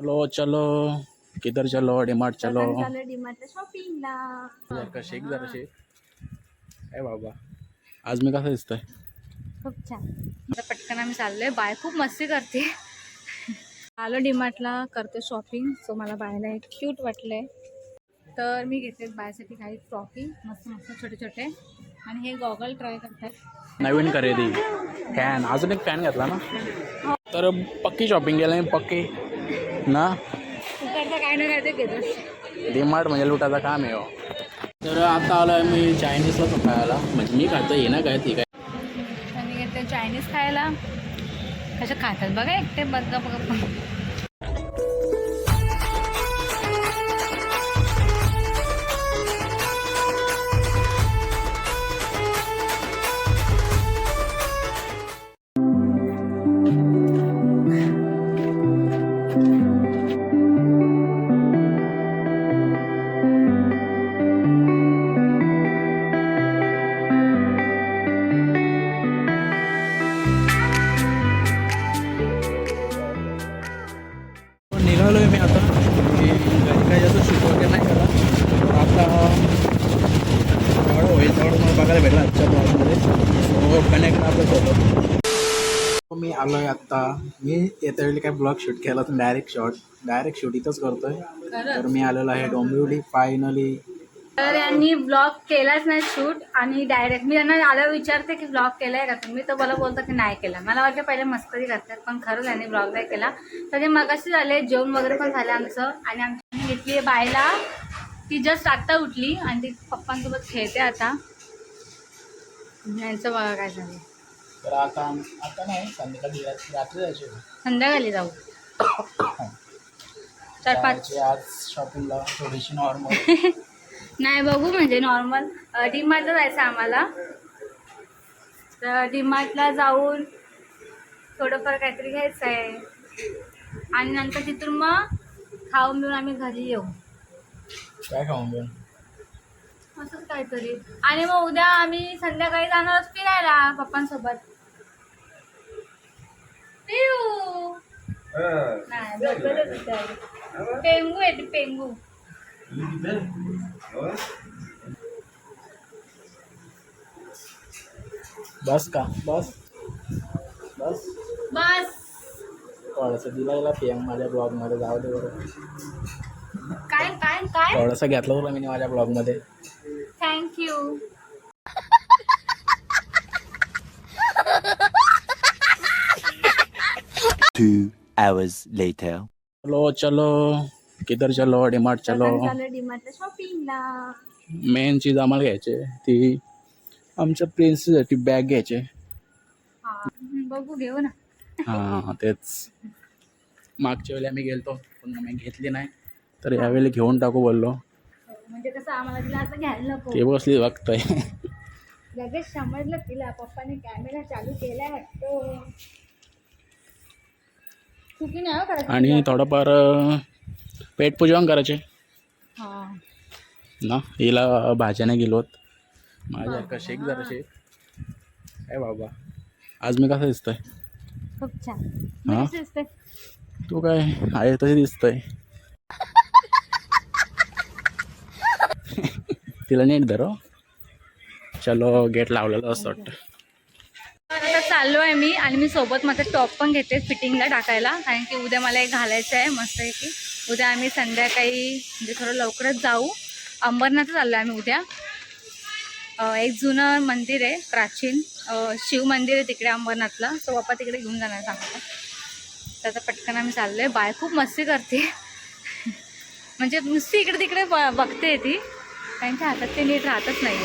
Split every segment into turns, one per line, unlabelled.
चलो चलो. किधर चलो? डिमार्ट चलो.
चालू डिमार्टला शॉपिंगला
जर का शेक जरा शेक काय बाबा आज मी कसं दिसतोय?
खूप छान. आता पटकन आम्ही चाललोय. बाय खूप मस्ती करते. आलो डिमार्टला करते शॉपिंग सो मला बायला एक क्यूट वाटलंय. तर मी घेतले बायसाठी काही फ्रॉकी मस्त मस्त छोटे छोटे. आणि हे गॉगल ट्राय करतात.
नवीन खरेदी. फॅन अजून एक फॅन घेतला ना? तर पक्की शॉपिंग केलं पक्की. ना?
तिकडचं काय ना काय ते घेतोस
डिमार्ट म्हणजे लुटाचं काम आहे हो. तर आता आलो आहे मी चायनीजला तो खायला. म्हणजे मी खातो ये ना काय ठीक आहे
आणि घेतले चायनीज खायला. कशा खातात बघा एकटे बघा बघा.
बघायला भेटलं आजच्या ब्लॉगमध्ये कनेक्ट आपलं सोबत. मी आलो आहे आत्ता. मी येत्या वेळी काय ब्लॉग शूट केला तर डायरेक्ट शॉट डायरेक्ट शूट इथंच करतोय. तर मी आलेलो आहे डोंबिवली फायनली
तर यांनी ब्लॉग केलाच नाही शूट आणि डायरेक्ट मी त्यांना आल्यावर विचारते की ब्लॉग केलाय का तुम्ही? तर मला बोलतो की नाही केला. मला वाटतं पहिले मस्करी करतात पण खरंच यांनी ब्लॉग नाही केला. तर ते मगाशी झाले जेवण वगैरे पण झालं आमचं. आणि आमची घेतली आहे बायला ती जस्ट आत्ता उठली आणि ती पप्पांसोबत खेळते आता. यांचं बघा काय झालं.
तर आता आता नाही संध्याकाळी रात्री जायचे
संध्याकाळी जाऊ. चार पाच.
आज शॉपिंगला थोडीशी नॉर्मल
नाही बघू म्हणजे नॉर्मल डीमार्टला जायचं आम्हाला. तर डीमार्टला जाऊन थोडंफार काहीतरी घ्यायचं आहे. आणि नंतर तिथून मग खाऊन पिऊन आम्ही घरी येऊ.
काय खाऊन घेऊन
असंच काहीतरी. आणि मग उद्या आम्ही संध्याकाळी जाणार फिरायला पप्पांसोबत. पिऊ नाही. पेंगू आहे ती पेंगू.
बस का? बस. बस.
बस.
थोडंसं दिला पीएम माझ्या ब्लॉगमध्ये जाऊ दे बरं.
काय काय काय?
थोडंसं घेतलं होतं मी माझ्या ब्लॉगमध्ये.
Thank you
Two hours later.
चलो चलो. किधर चलो? डिमार्ट चलो.
डिमार्टला शॉपिंगला
मेन चीज आम्हाला घ्यायचे ती आमच्या प्रिन्ससाठी बॅग घ्यायचे
हा बघू घेऊ ना.
हां तेच. मागच्या वेळी आम्ही गेलतो पण मी घेतली नाही. तर यावेळी घेऊन टाकू बोललो.
म्हणजे कसं आम्हाला तिला असं घ्यायला नको.
ते बसली बघतोय
लगेच समजलं तिला पप्पाने कॅमेरा चालू केलाय वाटतो चुकी नाही हो करायची.
आणि थोडंफार अं, पेटपूजन करायचे.
हा.
ना हिला भाज्याने गेलोत. माझ्या का शेक जरा शेक काय बाबा. आज मी कसं दिसतोय?
खूप छान.
हा?
मस्त दिसते?
तू काय? आहे तशी दिसतोय. तिला नीट धरो चलो गेट लावलेलं असं वाटतं.
आता चाललो आहे मी आणि मी सोबत माझा टॉप पण घेते फिटिंगला टाकायला कारण की उद्या मला एक घालायचं आहे मस्त आहे की. उद्या आम्ही संध्याकाळी म्हणजे थोडं लवकरच जाऊ. अंबरनाथ चाललो आहे आम्ही उद्या. एक जुनं मंदिर आहे प्राचीन. शिव मंदिर आहे तिकडे अंबरनाथला. तो बाप्पा तिकडे घेऊन जाणार सांगतो तर आता पटकन आम्ही चाललो आहे बाय खूप मस्ती करते. म्हणजे नुसती इकडे तिकडे ब बघते ती. त्यांच्या हातात ते नीट राहतच नाही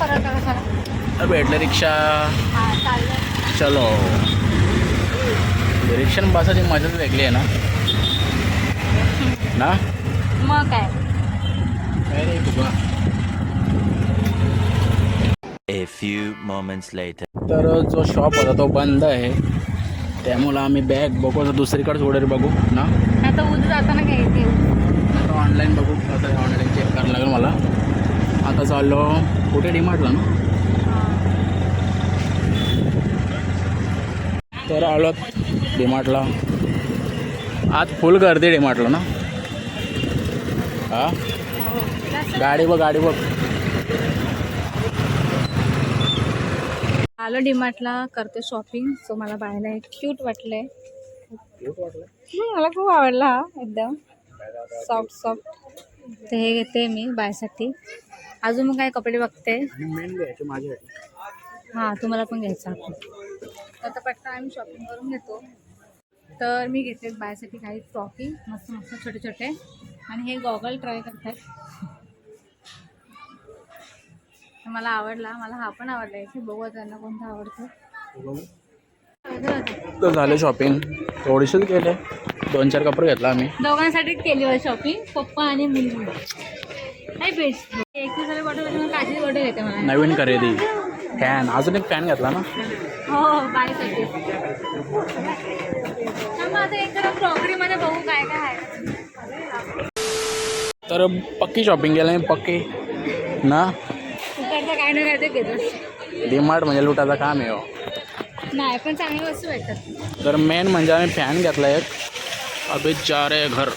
परत
भेटलं रिक्षा.
हा चाललं
चलो रिक्षा बसायची मजाच वेगळी आहे ना? ना?
मग काय?
काय रे बाबा?
A few moments later.
तर जो शॉप होता तो बंद आहे. त्यामुळं आम्ही बॅग बघू आता दुसरीकडे थोडं बघू ना?
आता उद्या जाताना घ्यायचे
आता ऑनलाईन बघू आता ऑनलाईन चेक करायला लागेल मला. आता चाललो कुठे डिमार्टला ना? तर आलो डिमार्टला आज फुल गर्दी डिमार्टला ना? हा. हो. गाडी बघ गाडी बघ.
आलो डीमार्टला करते शॉपिंग सो मला पाहायला एक क्यूट वाटलंय. मला खूप आवडला एकदम. सॉफ्ट सॉफ्ट तर हे घेते मी बायसाठी. अजून मग काय कपडे बघते? हां तुम्हाला पण घ्यायचं आता पटकन आम्ही शॉपिंग करून घेतो. तर मी घेते बायसाठी काही फ्रॉकी मस्त मस्त छोटे छोटे. आणि हे गॉगल ट्राय करतात. मला आवडला मला हा पण आवडला. इथे बघू त्यांना कोणता आवडतो.
तर झालं शॉपिंग थोडीशीच केले. दोन चार कपडे घेतला आम्ही.
दोघांसाठीच केली होती शॉपिंग पप्पा आणि मुलगी बेस्ट. बॉटल काची बॉटल मला.
नवीन खरेदी. फॅन अजून एक फॅन घेतला ना?
हो बायसाठी मग आता एक जरा क्रॉकरीमध्ये बघू काय काय आहे.
तर पक्की शॉपिंग केलं मी पक्की. ना?
तिकडचं काय ना काय ते. घेतो
डीमार्ट म्हणजे लुटाचं काम आहे हो.
नाही पण चांगली वस्तू भेटतात.
तर मेन म्हणजे आम्ही फॅन घेतला एक. अभि चार आहे घर.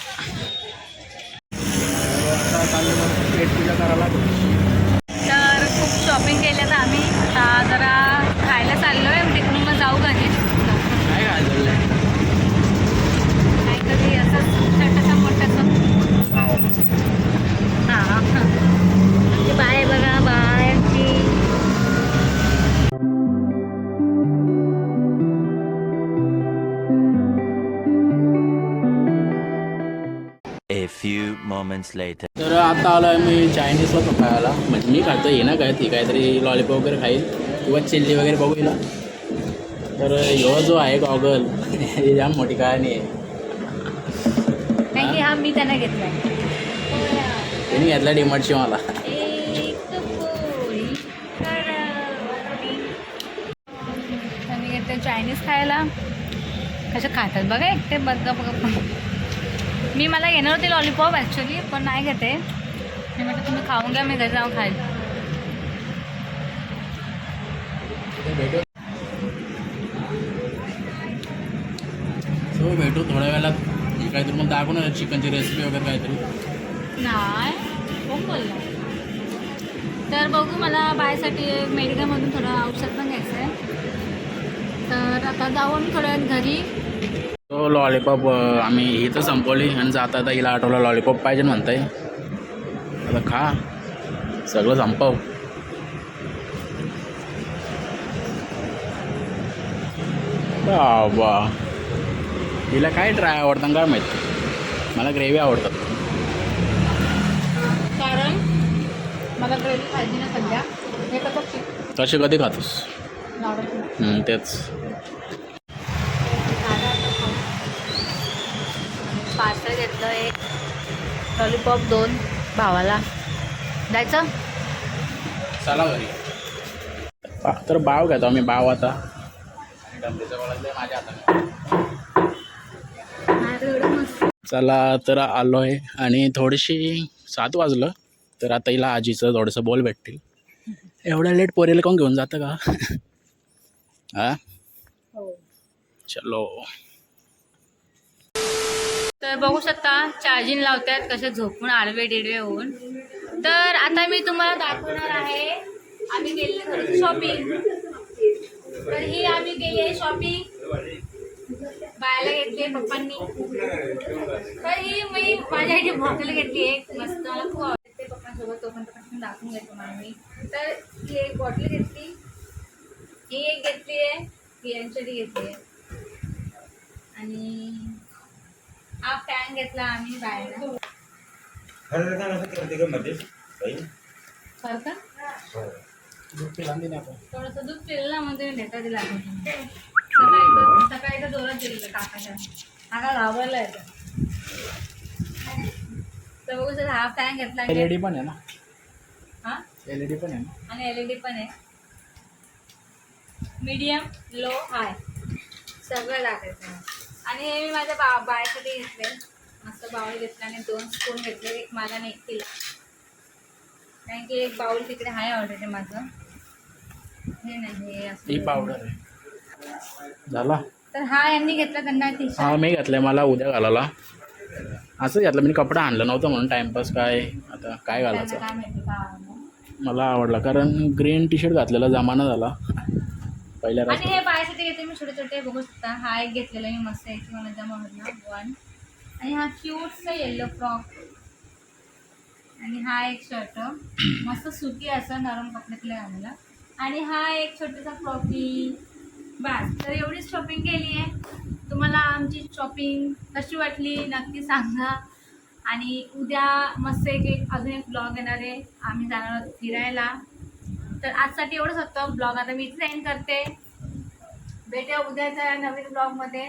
A few moments later.
तर आता आलो आहे मी चायनीजला खायला म्हणजे मी खातो ये ना काय ती काहीतरी लॉलीपॉप वगैरे खाईल किंवा चिल्ली वगैरे बघू हिला. तर ह्यो जो आहे गॉगल ही जाम मोठी कहाणी आहे.
हा मी त्यांना घेतला
त्यांनी घेतला डीमार्टची मला.
चायनीज खायला. कशा खातात बघा एकटे बघा बघा. मी मला घेणार होती लॉलीपॉप ॲक्च्युली पण नाही घेते मी म्हटलं तुम्ही खाऊन घ्या मी घरी जाऊन खाईल.
भेटू. सो भेटू थोड्या वेळात. हे काहीतरी मग दाखवू ना चिकनची रेसिपी वगैरे काहीतरी.
नाही कोण बोलला? तर बघू मला बायसाठी मेडिकलमधून थोडं औषध पण घ्यायचं आहे तर आता जाऊ आम्ही थोड्या वेळात घरी.
तो लॉलीपॉप आम्ही ही तर संपवली आणि जाता आता हिला आठवलं लॉलीपॉप पाहिजे म्हणताय. आता खा. सगळं संपव. बाबा. हिला काय ट्राय आवडतं काय माहीत? मला ग्रेव्ही आवडतात
कारण मला ग्रेव्ही पाहिजे ना सध्या.
तसे कधी खातोस? तेच.
घेतलं एक. लॉलीपॉप दोन भावाला. जायचं?
चला घरी. तर बाव घेतो आम्ही बाव आता. चला तर आलो आहे आणि थोडीशी सात वाजलं तर आता हिला आजीचं थोडंसं बोल भेटतील. एवढ्या लेट पोरेला कोण घेऊन जातं का? हा?
हो.
चलो.
तर बघू शकता चार्जिंग लावतात कसे झोपून आडवे डिडवे होऊन. तर आता मी तुम्हाला दाखवणार आहे आम्ही गेलेली थोडीशी शॉपिंग तर ही आम्ही गेली आहे शॉपिंग बायला घेतली पप्पांनी. तर ही मी माझ्यासाठी बॉटल घेतली एक मस्त मला खूप आवडते पप्पांसोबत तो पण दाखवून घेतो मला मी. तर ही एक बॉटल घेतली. ही एक घेतली आहे ही यांच्यासाठी घेतली आहे. आणि हा फॅन घेतला आम्ही बाहेर. का थोडंसं दूध पिलं मग तुम्ही दिला सकाळी सकाळी तर जोरात दिलेलं काकाच्या. काका घाबरला येतो तर बघू सर हा फॅन घेतला
एल ई डी पण आहे ना?
हा?
एल ई डी पण आहे ना?
आणि एल ई डी पण आहे. मीडियम लो हाय सगळं टाकायचं आहे. आणि हे मी माझ्या बा बायसाठी घेतले. मस्त बाउल घेतला आणि दोन स्पून घेतले. एक मला आणि एक तिला. कारण की एक बाउल तिकडे आहे ऑलरेडी माझं. हे नाही हे
पावडर झाला?
तर हा यांनी घेतला त्यांना
हा मी घातलंय मला उद्या घालायला. असं घातलं मी कपडा आणलं नव्हतं म्हणून टाइमपास काय आता काय घालायचं. मला आवडला कारण ग्रीन टी शर्ट घातलेला जमाना झाला. पहिल्या
आणि हे बायासाठी घेते मी छोटे छोटे बघू शकता. हा एक घेतलेला मी मस्त आहे. मला जमा आवडला वन आणि हा क्यूटचा येल्लो फ्रॉक आणि हा एक शर्ट मस्त सुकी असं नरम कपड्यातला आम्हाला. आणि हा एक छोटासा फ्रॉकी. बस तर एवढीच शॉपिंग केली आहे. तुम्हाला आमची शॉपिंग कशी वाटली नक्की सांगा. आणि उद्या मस्त एक एक अजून एक ब्लॉग येणार आहे. आम्ही जाणार आहोत फिरायला. तर आजसाठी एवढंच होतं. ब्लॉग आता मी इथे एंड करते. भेटूया उद्याच्या नवीन ब्लॉगमध्ये